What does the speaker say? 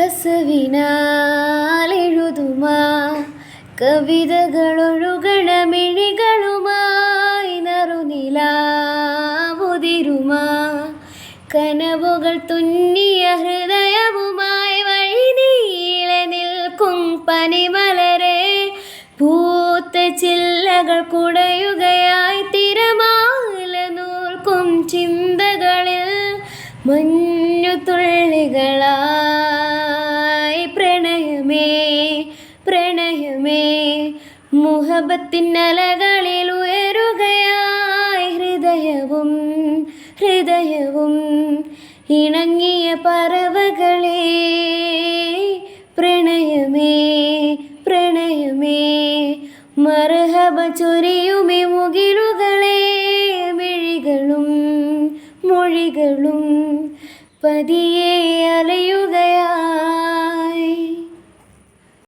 കസവിനാലെഴുതുമാ കവിതകളൊഴുകണമിഴികളുമായി നറുനിലാവുതിരുമാ. കനവുകൾ തുന്നിയ ഹൃദയവുമായി വഴി നീളെ നിൽക്കും പനിമലരെ. പൂത്ത ചില്ലകൾ കുടയുകയായി തിരമാല നൂൽക്കും ചിന്തകളിൽ മഞ്ഞു തുള്ളികളായി പ്രണയമേ പ്രണയമേ മുഹബത്തിനലകളിൽ ഉയരുകയായി ഹൃദയവും ഹൃദയവും ഇണങ്ങിയ പറവകളെ പ്രണയമേ പ്രണയമേ മർഹബ ചൊരിയുമേ മുകിലുകളെ മിഴികളും മൊഴികളും പതിയെ അലയുകയ